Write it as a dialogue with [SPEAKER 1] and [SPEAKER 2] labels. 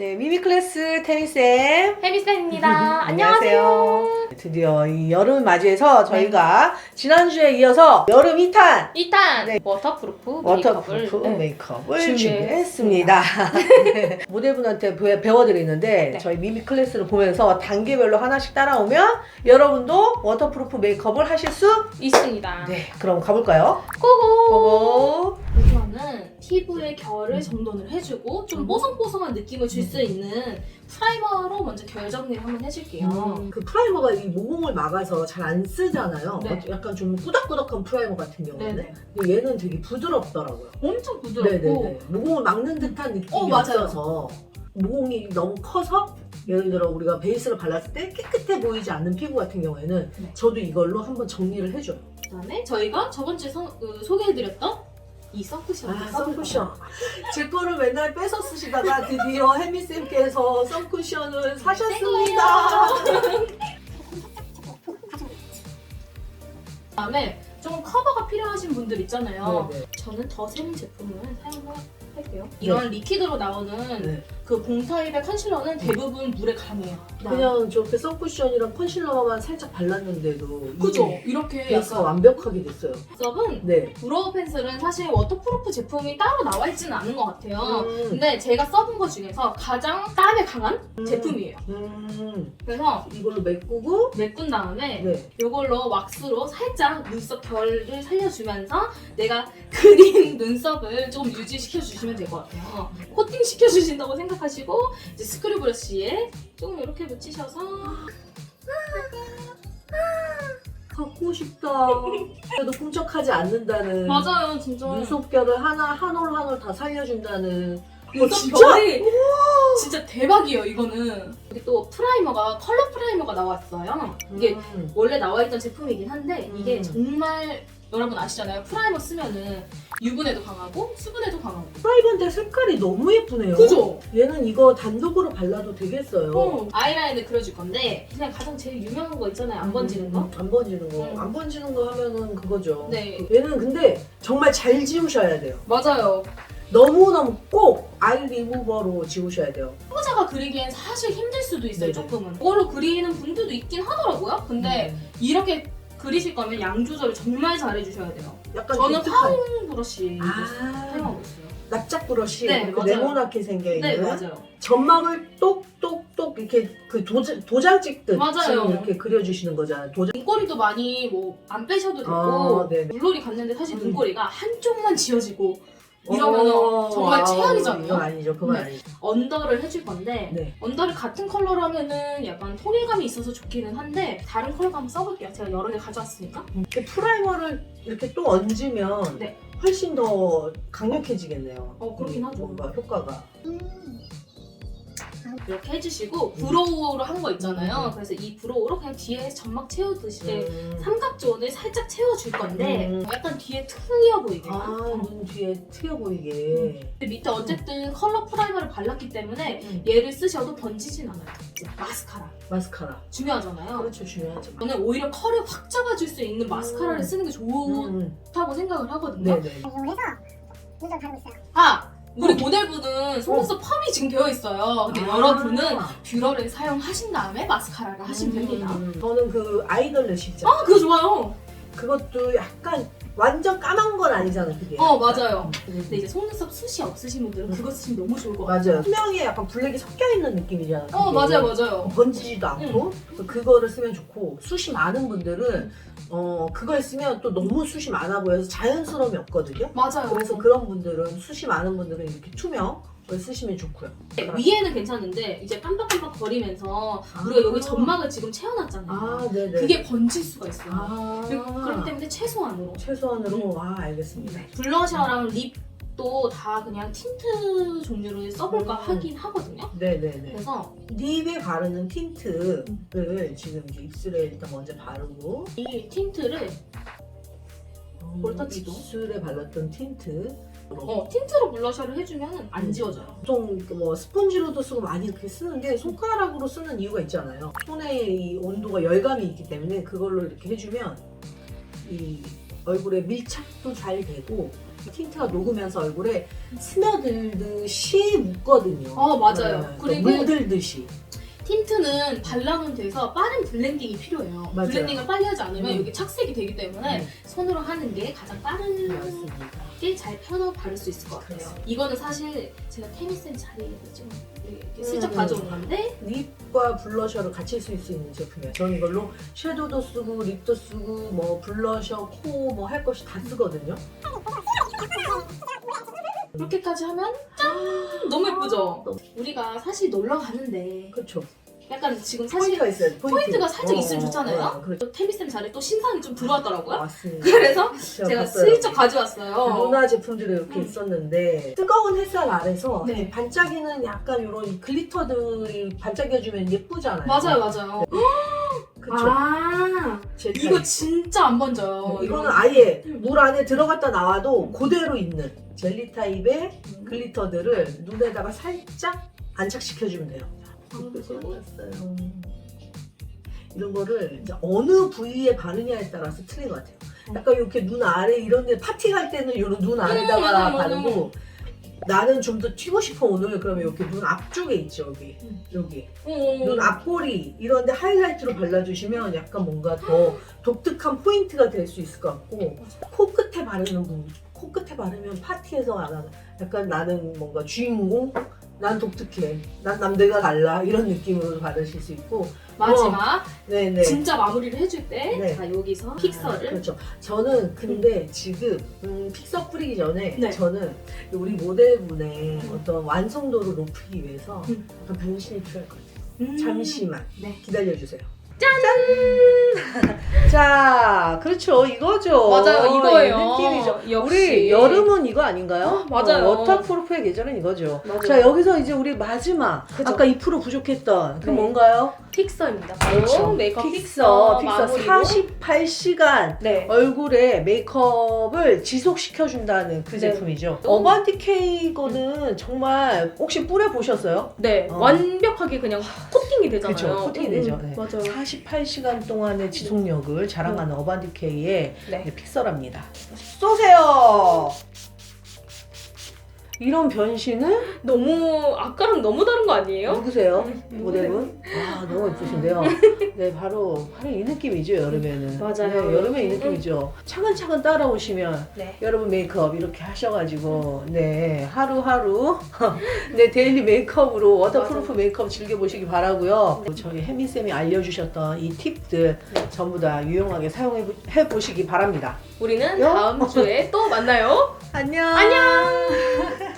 [SPEAKER 1] 네, 미미클래스 테니쌤.
[SPEAKER 2] 해미쌤입니다. 안녕하세요.
[SPEAKER 1] 드디어 이 여름 맞이해서 저희가 지난주에 이어서 여름 2탄
[SPEAKER 2] 2탄
[SPEAKER 1] 네.
[SPEAKER 2] 워터프루프
[SPEAKER 1] 워터프루프
[SPEAKER 2] 메이크업을 네.
[SPEAKER 1] 메이크업을
[SPEAKER 2] 준비했습니다.
[SPEAKER 1] 준비했습니다. 네. 모델분한테 배- 배워드리는데
[SPEAKER 2] 네.
[SPEAKER 1] 저희 미미 클래스를 보면서 단계별로 하나씩 따라오면 여러분도 워터프루프 메이크업을 하실 수
[SPEAKER 2] 있습니다.
[SPEAKER 1] 네, 그럼 가볼까요?
[SPEAKER 2] 고고!
[SPEAKER 1] 고고.
[SPEAKER 2] 우선은 피부의 결을 정돈을 해주고 좀
[SPEAKER 1] 음.
[SPEAKER 2] 뽀송뽀송한 느낌을 줄 수 있는 프라이머로 먼저 결 정리를 한번 해줄게요.
[SPEAKER 1] 그 프라이머가 이 모공을 막아서 잘 안 쓰잖아요.
[SPEAKER 2] 네.
[SPEAKER 1] 약간 좀 꾸덕꾸덕한 프라이머 같은 경우는.
[SPEAKER 2] 네네.
[SPEAKER 1] 근데 얘는 되게 부드럽더라고요.
[SPEAKER 2] 엄청 부드럽고
[SPEAKER 1] 네네네. 모공을 막는 듯한 느낌이
[SPEAKER 2] 어, 맞아요.
[SPEAKER 1] 없어서 모공이 너무 커서 예를 들어 우리가 베이스를 발랐을 때 깨끗해 보이지 않는 피부 같은 경우에는
[SPEAKER 2] 네.
[SPEAKER 1] 저도 이걸로 한번 정리를 해줘요.
[SPEAKER 2] 그다음에 저희가 저번 주에 서- 그 소개해드렸던 이 선쿠션
[SPEAKER 1] 아, 선쿠션. 제 거를 맨날 뺏어 쓰시다가 드디어 혜미쌤께서 선쿠션을 사셨습니다.
[SPEAKER 2] 그다음에 좀 커버가 필요하신 분들 있잖아요.
[SPEAKER 1] 네네.
[SPEAKER 2] 저는 더 세림 제품을 사용할게요. 이런 리퀴드로 나오는
[SPEAKER 1] 네.
[SPEAKER 2] 그 봉사입의 컨실러는 대부분 물에 강해요.
[SPEAKER 1] 그냥 저렇게 선쿠션이랑 컨실러만 살짝 발랐는데도
[SPEAKER 2] 그죠?
[SPEAKER 1] 이게
[SPEAKER 2] 이렇게 약간
[SPEAKER 1] 완벽하게 됐어요.
[SPEAKER 2] 섭은
[SPEAKER 1] 네.
[SPEAKER 2] 브로우 펜슬은 사실 워터프루프 제품이 따로 나와 있지는 않은 것 같아요.
[SPEAKER 1] 음.
[SPEAKER 2] 근데 제가 써본 것 중에서 가장 땀에 강한
[SPEAKER 1] 음.
[SPEAKER 2] 제품이에요.
[SPEAKER 1] 음.
[SPEAKER 2] 그래서
[SPEAKER 1] 이걸로 메꾸고
[SPEAKER 2] 메꾼 다음에
[SPEAKER 1] 네.
[SPEAKER 2] 이걸로 왁스로 살짝 눈썹 결을 살려주면서 내가 그린 눈썹을 좀 유지시켜 주시면 될 것 같아요. 코팅 시켜 주신다고 생각 하시고 이제 스크류 브러쉬에 조금 이렇게 묻히셔서
[SPEAKER 1] 갖고 싶다. 그래도 꿈쩍하지 않는다는.
[SPEAKER 2] 맞아요, 진짜
[SPEAKER 1] 눈썹결을 하나 한 올 한 올 다 살려준다는.
[SPEAKER 2] 눈썹
[SPEAKER 1] 진짜?
[SPEAKER 2] 결이 진짜 대박이에요. 이거는 여기 또 프라이머가 컬러 프라이머가 나왔어요. 이게
[SPEAKER 1] 음.
[SPEAKER 2] 원래 나와 있던 제품이긴 한데 이게
[SPEAKER 1] 음.
[SPEAKER 2] 정말 여러분 아시잖아요. 프라이머 쓰면은 유분에도 강하고 수분에도 강하고.
[SPEAKER 1] 프라이번데 색깔이 너무 예쁘네요.
[SPEAKER 2] 그죠?
[SPEAKER 1] 얘는 이거 단독으로 발라도 되겠어요.
[SPEAKER 2] 어, 아이라인을 그려줄 건데 그냥 가장 제일 유명한 거 있잖아요. 안 번지는 거.
[SPEAKER 1] 음, 안 번지는 거.
[SPEAKER 2] 음.
[SPEAKER 1] 안 번지는 거 하면은 그거죠.
[SPEAKER 2] 네.
[SPEAKER 1] 얘는 근데 정말 잘 지우셔야 돼요.
[SPEAKER 2] 맞아요.
[SPEAKER 1] 너무너무 꼭 아이 리무버로 지우셔야 돼요.
[SPEAKER 2] 초보자가 그리기엔 사실 힘들 수도 있어요.
[SPEAKER 1] 네네.
[SPEAKER 2] 조금은. 그걸로 그리는 분들도 있긴 하더라고요. 근데
[SPEAKER 1] 음.
[SPEAKER 2] 이렇게 그리실 거면 양 조절을 정말 잘 해주셔야 돼요.
[SPEAKER 1] 약간
[SPEAKER 2] 저는
[SPEAKER 1] 독특한-
[SPEAKER 2] 화음 브러쉬
[SPEAKER 1] 아,
[SPEAKER 2] 사용하고 있어요.
[SPEAKER 1] 납작 브러쉬
[SPEAKER 2] 네,
[SPEAKER 1] 그
[SPEAKER 2] 맞아요.
[SPEAKER 1] 네모나게 생겨 있는
[SPEAKER 2] 네, 맞아요.
[SPEAKER 1] 점막을 똑똑똑 이렇게 그 도장, 도장 찍듯
[SPEAKER 2] 맞아요.
[SPEAKER 1] 지금 이렇게 그려주시는 거잖아요. 도장.
[SPEAKER 2] 눈꼬리도 많이 뭐 안 빼셔도 되고
[SPEAKER 1] 아, 네네.
[SPEAKER 2] 물놀이 갔는데 사실
[SPEAKER 1] 음.
[SPEAKER 2] 눈꼬리가 한쪽만 지워지고 이러면은
[SPEAKER 1] 어,
[SPEAKER 2] 정말
[SPEAKER 1] 아,
[SPEAKER 2] 최악이잖아요.
[SPEAKER 1] 아니죠. 그건
[SPEAKER 2] 네.
[SPEAKER 1] 아니죠.
[SPEAKER 2] 언더를 해줄 건데
[SPEAKER 1] 네.
[SPEAKER 2] 언더를 같은 컬러로 하면은 약간 통일감이 있어서 좋기는 한데 다른 컬러 한번 써볼게요. 제가 여러 개 가져왔으니까.
[SPEAKER 1] 이렇게 프라이머를 이렇게 또 얹으면
[SPEAKER 2] 네.
[SPEAKER 1] 훨씬 더 강력해지겠네요.
[SPEAKER 2] 어, 그렇긴 하죠.
[SPEAKER 1] 뭔가 효과가.
[SPEAKER 2] 이렇게 해주시고 브로우로 한 거 있잖아요.
[SPEAKER 1] 음.
[SPEAKER 2] 그래서 이 브로우로 그냥 뒤에 점막 채우듯이
[SPEAKER 1] 음.
[SPEAKER 2] 삼각존을 살짝 채워줄 건데
[SPEAKER 1] 음.
[SPEAKER 2] 약간 뒤에 트여 보이게.
[SPEAKER 1] 아, 눈 뒤에 트여 보이게.
[SPEAKER 2] 근데 밑에 어쨌든 컬러 프라이머를 발랐기 때문에
[SPEAKER 1] 음.
[SPEAKER 2] 얘를 쓰셔도 번지진 않아요. 마스카라
[SPEAKER 1] 마스카라.
[SPEAKER 2] 중요하잖아요.
[SPEAKER 1] 그렇죠, 중요하죠.
[SPEAKER 2] 저는 오히려 컬을 확 잡아줄 수 있는 마스카라를
[SPEAKER 1] 음.
[SPEAKER 2] 쓰는 게 좋다고
[SPEAKER 1] 음.
[SPEAKER 2] 생각을 하거든요.
[SPEAKER 1] 네네.
[SPEAKER 3] 이용해서 눈썹 바르고 있어요.
[SPEAKER 2] 아 우리 모델분은 속눈썹 펌이 지금 되어 있어요. 근데 여러분은
[SPEAKER 1] 아.
[SPEAKER 2] 뷰러를 사용하신 다음에 마스카라를 하시면 됩니다.
[SPEAKER 1] 음. 저는 그 아이돌 래시 있잖아요.
[SPEAKER 2] 아 그거 좋아요.
[SPEAKER 1] 그것도 약간 완전 까만 건 아니잖아요, 그게.
[SPEAKER 2] 어 맞아요.
[SPEAKER 1] 음.
[SPEAKER 2] 근데 이제 속눈썹 숱이 없으신 분들은
[SPEAKER 1] 음.
[SPEAKER 2] 그거 쓰시면 너무 좋을 것 같아요.
[SPEAKER 1] 맞아요. 투명에 약간 블랙이 섞여 있는 느낌이잖아요.
[SPEAKER 2] 어
[SPEAKER 1] 그게.
[SPEAKER 2] 맞아요 맞아요.
[SPEAKER 1] 번지지도 않고 그래서 그거를 쓰면 좋고 숱이 많은 분들은 어 그걸 쓰면 또 너무 숱이 많아 보여서 자연스러움이 없거든요.
[SPEAKER 2] 맞아요.
[SPEAKER 1] 그래서 그런 분들은 숱이 많은 분들은 이렇게 투명 을 쓰시면 좋고요.
[SPEAKER 2] 네, 위에는 괜찮은데 이제 깜빡깜빡 거리면서
[SPEAKER 1] 아.
[SPEAKER 2] 우리가 여기 점막을 지금 채워놨잖아요.
[SPEAKER 1] 아 네네.
[SPEAKER 2] 그게 번질 수가 있어요.
[SPEAKER 1] 아
[SPEAKER 2] 그렇기 때문에 최소한으로
[SPEAKER 1] 최소한으로 아 알겠습니다.
[SPEAKER 2] 블러셔랑 립 도 다 그냥 틴트 종류를 써볼까
[SPEAKER 1] 음.
[SPEAKER 2] 하긴 하거든요.
[SPEAKER 1] 네네네.
[SPEAKER 2] 그래서
[SPEAKER 1] 립에 바르는 틴트를 지금 이제 입술에 일단 먼저 바르고
[SPEAKER 2] 이 틴트를
[SPEAKER 1] 어,
[SPEAKER 2] 볼터치도.
[SPEAKER 1] 입술에 발랐던 틴트
[SPEAKER 2] 어, 틴트로 블러셔를 해주면 안 지워져요.
[SPEAKER 1] 보통 이렇게 뭐 스펀지로도 쓰고 많이 이렇게 쓰는데 손가락으로 쓰는 이유가 있잖아요. 손의 이 온도가 열감이 있기 때문에 그걸로 이렇게 해주면 이 얼굴에 밀착도 잘 되고 틴트가 녹으면서 얼굴에 스며들듯이 묻거든요.
[SPEAKER 2] 어, 맞아요.
[SPEAKER 1] 네,
[SPEAKER 2] 그리고
[SPEAKER 1] 물들듯이.
[SPEAKER 2] 틴트는 발라놓은 데서 빠른 블렌딩이 필요해요.
[SPEAKER 1] 맞아요.
[SPEAKER 2] 블렌딩을 빨리 하지 않으면
[SPEAKER 1] 음.
[SPEAKER 2] 여기 착색이 되기 때문에
[SPEAKER 1] 네.
[SPEAKER 2] 손으로 하는 게 가장 빠르게
[SPEAKER 1] 맞습니다.
[SPEAKER 2] 잘 펴서 바를 수 있을 것 같아요.
[SPEAKER 1] 그렇습니다.
[SPEAKER 2] 이거는 사실 제가 테미쌤 자리에서 좀 이렇게 슬쩍
[SPEAKER 1] 음.
[SPEAKER 2] 가져온 건데
[SPEAKER 1] 립과 블러셔를 같이 쓸 수 있는 제품이에요. 저는 이걸로 섀도우도 쓰고 립도 쓰고 뭐 블러셔, 코 뭐 할 것이 다 쓰거든요.
[SPEAKER 2] 이렇게까지 하면 짠! 너무 예쁘죠? 우리가 사실 놀러 가는데
[SPEAKER 1] 그렇죠.
[SPEAKER 2] 약간 지금 사실
[SPEAKER 1] 포인트가 있어요. 포인트.
[SPEAKER 2] 포인트가 살짝
[SPEAKER 1] 어,
[SPEAKER 2] 있으면 좋잖아요.
[SPEAKER 1] 어, 그렇죠.
[SPEAKER 2] 테미쌤 자리에 또 신상이 좀 들어왔더라고요.
[SPEAKER 1] 맞습니다.
[SPEAKER 2] 그래서
[SPEAKER 1] 제가, 봤어요.
[SPEAKER 2] 슬쩍 가져왔어요.
[SPEAKER 1] 루나 제품들이 이렇게
[SPEAKER 2] 음.
[SPEAKER 1] 있었는데 뜨거운 햇살 아래서
[SPEAKER 2] 네.
[SPEAKER 1] 이 반짝이는 약간 이런 글리터들이 반짝여주면 예쁘잖아요.
[SPEAKER 2] 맞아요, 맞아요.
[SPEAKER 1] 그쵸.
[SPEAKER 2] 아,
[SPEAKER 1] 제
[SPEAKER 2] 이거. 진짜 안 번져요.
[SPEAKER 1] 네, 이거는 아예 물 안에 들어갔다 나와도 그대로 있는 젤리 타입의
[SPEAKER 2] 음.
[SPEAKER 1] 글리터들을 눈에다가 살짝 안착시켜주면 돼요. 했어요. 이런 거를 이제 어느 부위에 바르냐에 따라서 틀린 것 같아요. 약간 이렇게 눈 아래 이런 데 파티 갈 때는 이런 눈 아래다가
[SPEAKER 2] 음, 맞아요,
[SPEAKER 1] 바르고 나는 좀 더 튀고 싶어 오늘. 그러면 이렇게 눈 앞쪽에 있죠 여기.
[SPEAKER 2] 음.
[SPEAKER 1] 여기.
[SPEAKER 2] 어,
[SPEAKER 1] 눈 앞꼬리. 이런 데 하이라이트로 발라주시면 약간 뭔가 더 독특한 포인트가 될 수 있을 것 같고 코 끝에 바르는 분 코 끝에 바르면 파티에서 안 약간 나는 뭔가 주인공? 난 독특해. 난 남들과 달라. 이런 느낌으로 바르실 수 있고
[SPEAKER 2] 마지막
[SPEAKER 1] 네네
[SPEAKER 2] 진짜 마무리를 해줄 때
[SPEAKER 1] 네.
[SPEAKER 2] 자, 여기서 픽서를
[SPEAKER 1] 그렇죠. 저는 근데 지금 음, 픽서 뿌리기 전에
[SPEAKER 2] 네.
[SPEAKER 1] 저는 우리 모델분의 어떤 완성도를 높이기 위해서
[SPEAKER 2] 음.
[SPEAKER 1] 약간 변신이 필요할 것 같아요.
[SPEAKER 2] 음.
[SPEAKER 1] 잠시만
[SPEAKER 2] 네.
[SPEAKER 1] 기다려주세요. 짠! 자, 그렇죠. 이거죠.
[SPEAKER 2] 맞아요, 이거예요.
[SPEAKER 1] 이 느낌이죠.
[SPEAKER 2] 역시.
[SPEAKER 1] 우리 여름은 이거 아닌가요?
[SPEAKER 2] 어, 맞아요.
[SPEAKER 1] 어, 워터 프루프의 계절은 이거죠.
[SPEAKER 2] 맞아요.
[SPEAKER 1] 자, 여기서 이제 우리 마지막
[SPEAKER 2] 그죠.
[SPEAKER 1] 아까 2% 부족했던 그
[SPEAKER 2] 네.
[SPEAKER 1] 뭔가요?
[SPEAKER 2] 픽서입니다.
[SPEAKER 1] 그렇죠.
[SPEAKER 2] 바로 메이크업 픽서,
[SPEAKER 1] 픽서,
[SPEAKER 2] 마무리로.
[SPEAKER 1] 48시간
[SPEAKER 2] 네.
[SPEAKER 1] 얼굴에 메이크업을 지속시켜 준다는 그
[SPEAKER 2] 네.
[SPEAKER 1] 제품이죠.
[SPEAKER 2] 또-
[SPEAKER 1] 어반디케이 거는 정말 혹시 뿌려 보셨어요?
[SPEAKER 2] 네,
[SPEAKER 1] 어.
[SPEAKER 2] 완벽하게 그냥 코팅이 되잖아요.
[SPEAKER 1] 그쵸, 코팅이
[SPEAKER 2] 음,
[SPEAKER 1] 되죠.
[SPEAKER 2] 음,
[SPEAKER 1] 네.
[SPEAKER 2] 맞아요.
[SPEAKER 1] 48시간 동안의 지속력을 자랑하는 어반디케이의
[SPEAKER 2] 네.
[SPEAKER 1] 네, 픽서랍니다. 쏘세요! 이런 변신을
[SPEAKER 2] 너무 아까랑 너무 다른 거 아니에요?
[SPEAKER 1] 누구세요?
[SPEAKER 2] 음,
[SPEAKER 1] 모델분? 아 너무 예쁘신데요. 네 바로 바로 이 느낌이죠 여름에는.
[SPEAKER 2] 맞아요.
[SPEAKER 1] 네, 여름에 이 느낌이죠. 차근차근 따라오시면
[SPEAKER 2] 네.
[SPEAKER 1] 여러분 메이크업 이렇게 하셔가지고 네 하루하루 네 데일리 메이크업으로 워터프루프 메이크업 즐겨보시기 바라고요. 저희 혜미 쌤이 알려주셨던 이 팁들
[SPEAKER 2] 네.
[SPEAKER 1] 전부 다 유용하게 사용해 보- 해보시기 바랍니다.
[SPEAKER 2] 우리는
[SPEAKER 1] 요?
[SPEAKER 2] 다음 주에 또 만나요.
[SPEAKER 1] 안녕.
[SPEAKER 2] 안녕.